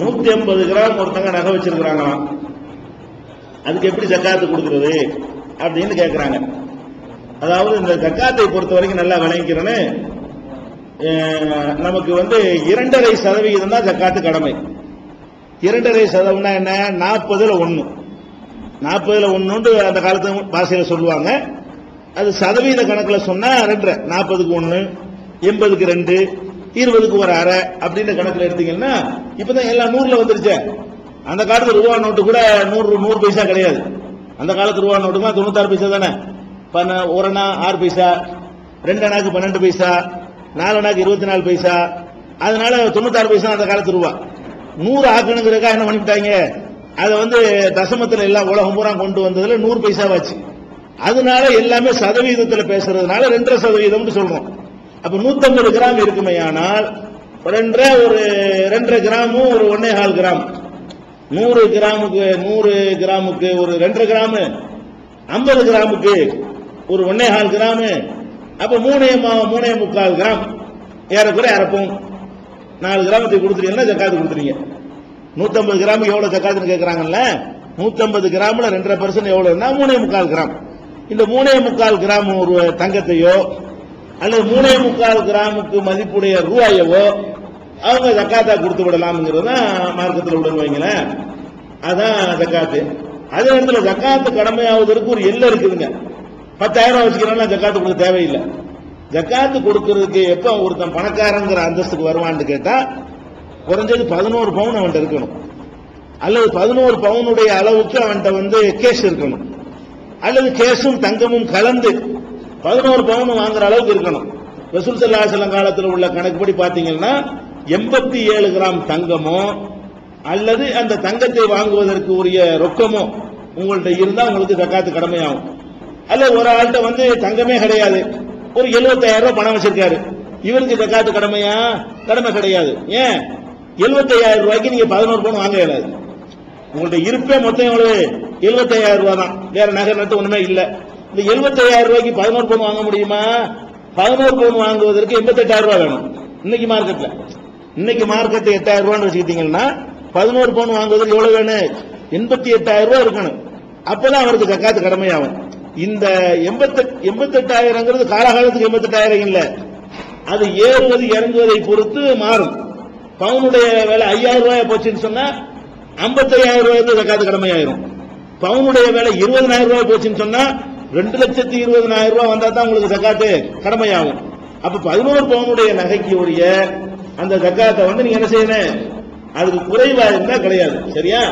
நூத்தி ஐம்பது கிராம் ஒருத்தங்க நகை வச்சிருக்கிறாங்களாம். அதுக்கு எப்படி ஜக்காத்து கொடுக்கறது அப்படின்னு கேட்குறாங்க அதாவது இந்த ஜக்காத்தை பொறுத்த வரைக்கும் நல்லா விளங்கிக்கிறேன்னு நமக்கு வந்து இரண்டரை சதவிகிதம் தான் ஜக்காத்து கடமை. இரண்டரை சதவீதம்னா என்ன? நாற்பதுல ஒன்று நாற்பதுல ஒன்று அந்த காலத்து பாஷையில் சொல்லுவாங்க. அது சதவீத கணக்கில் சொன்னால் ரெண்டரை. நாற்பதுக்கு ஒன்று எண்பதுக்கு ரெண்டு இருபதுக்கு ஒரு அரை அப்படின்ற கணக்கில் எடுத்தீங்கன்னா இப்பதான் எல்லாம் நூறுல வந்துருச்சே. அந்த காலத்து ரூபா நோட்டு கூட நூறு நூறு பைசா கிடையாது. அந்த காலத்து ரூபா நோட்டுமா தொண்ணூத்தாறு பைசா தானே? பண்ண ஒரு அண்ணா ஆறு பைசா ரெண்டு அண்ணாக்கு பன்னெண்டு பைசா நாலு அண்ணாக்கு இருபத்தி நாலு பைசா. அதனால தொண்ணூத்தாறு பைசா அந்த காலத்து ரூபா. நூறு ஆக்கணுங்கிறக்கா என்ன பண்ணிவிட்டாங்க? அதை வந்து தசமத்தில் எல்லாம் உலகம் பூரா கொண்டு வந்ததுல நூறு பைசாவாச்சு. அதனால எல்லாமே சதவீதத்தில் பேசுறதுனால ரெண்டரை சதவீதம்னு சொல்றோம். அப்ப நூத்தம்பது கிராம் இருக்குமே ஆனால் ரெண்டரை ஒரு ரெண்டரை கிராமும் ஒரு ஒன்னே கால் கிராம். நூறு கிராமுக்கு நூறு கிராமுக்கு ஒரு ரெண்டரை கிராமு. ஐம்பது கிராமுக்கு ஒரு ஒன்னே கால் கிராமு. அப்ப மூணே மூணே முக்கால் கிராம். ஏறக்குறை இறப்போம் நாலு கிராமத்தை கொடுத்துட்டீங்கன்னா ஜக்காத்து கொடுத்துறீங்க. நூத்தம்பது கிராம் எவ்வளவு ஜக்காத்துன்னு கேட்கறாங்கல்ல நூத்தம்பது கிராம்ல ரெண்டரை பர்சன்ட் எவ்வளோன்னா மூணே முக்கால் கிராம். இந்த மூணே முக்கால் கிராம் ஒரு தங்கத்தையோ அல்லது மூணே முக்கால் கிராமுக்கு மதிப்புடைய ரூபாயவோ அவங்க ஜக்காத்தா கொடுத்து விடலாம்ங்கிறது தான் மார்க்கத்தில் வைங்களேன். அதான் ஜக்காத்து. அதே நேரத்தில் ஜக்காத்து கடமையாவதற்கு ஒரு எல்லை இருக்குதுங்க. பத்தாயிரம் வச்சுக்கிறோம்னா ஜக்காத்து கொடுக்க தேவையில்லை. ஜக்காத்து கொடுக்கறதுக்கு எப்ப ஒருத்தன் பணக்காரங்கிற அந்தஸ்துக்கு வருவான்னு கேட்டா குறைஞ்சது பதினோரு பவுன் அவன்கிட்ட இருக்கணும். அல்லது பதினோரு பவுனுடைய அளவுக்கு அவன்கிட்ட வந்து கேஸ் இருக்கணும். அல்லது கேஸும் தங்கமும் கலந்து பதினோரு பவுன் வாங்குற அளவுக்கு இருக்கணும். ரசூல் ஸல்லல்லாஹு அலைஹி காலத்தில் உள்ள கணக்குப்படி பார்த்தீங்கன்னா எண்பத்தி ஏழு கிராம் தங்கமோ அல்லது அந்த தங்கத்தை வாங்குவதற்கு உரிய ரொக்கமோ உங்கள்கிட்ட இருந்தால் உங்களுக்கு தக்காத்து கடமையாகும். அல்ல ஒரு ஆள்கிட்ட வந்து தங்கமே கிடையாது. ஒரு 75000 ரூபாய் பணம் வச்சிருக்காரு. இவருக்கு தக்காத்து கடமையா? கடமை கிடையாது. ஏன்? 75000 ரூபாய்க்கு நீங்க பதினோரு பவுன் வாங்க இயலாது. உங்கள்ட்ட இருப்பே மொத்தம் எவ்வளவு? 75000 ரூபாய் தான். வேற நகை நட்டு ஒண்ணுமே இல்லை. இந்த 75000 ரூபாய்க்கு பதினோரு பவுன் வாங்க முடியுமா? பதினோரு பவுன் வாங்குவதற்கு 88000 ரூபாய் வேணும். இன்னைக்கு மார்க்கெட்ல இன்னைக்கு மார்க்கெட் எட்டாயிரம் ரூபான்னு வச்சுக்கிட்டீங்கன்னா பதினோரு பவுன் வாங்குவதற்கு எவ்வளவு வேணும்? எண்பத்தி எட்டாயிரம் ரூபாய் இருக்கணும். அப்பதான் அவருக்கு ஜக்காத்து கடமையாகும். இந்த எண்பத்தெட்டு எண்பத்தெட்டாயிரங்கிறது காலகாலத்துக்கு எண்பத்தெட்டாயிரம் இல்ல. அது ஏறுவது இறங்குவதை பொறுத்து மாறும். பவுனுடைய விலை ஐயாயிரம் ரூபாய் போச்சுன்னு சொன்னா ஐம்பத்தையாயிரம் ரூபாய் வந்து கடமையாயிரும். பவுனுடைய விலை இருபதனாயிரம் ரூபாய் போச்சுன்னு சொன்னா ரெண்டு லட்சத்தி இருபதனாயிரம் ரூபாய் வந்தா தான் உங்களுக்கு ஜக்காத்து கடமையாகும். அப்ப பதினோரு பவுனுடைய நகைக்கு அந்த ஜக்காத்தை வந்து நீங்க என்ன செய்யணும்? அதுக்கு குறைவா இருந்தா கிடையாது. சரியா?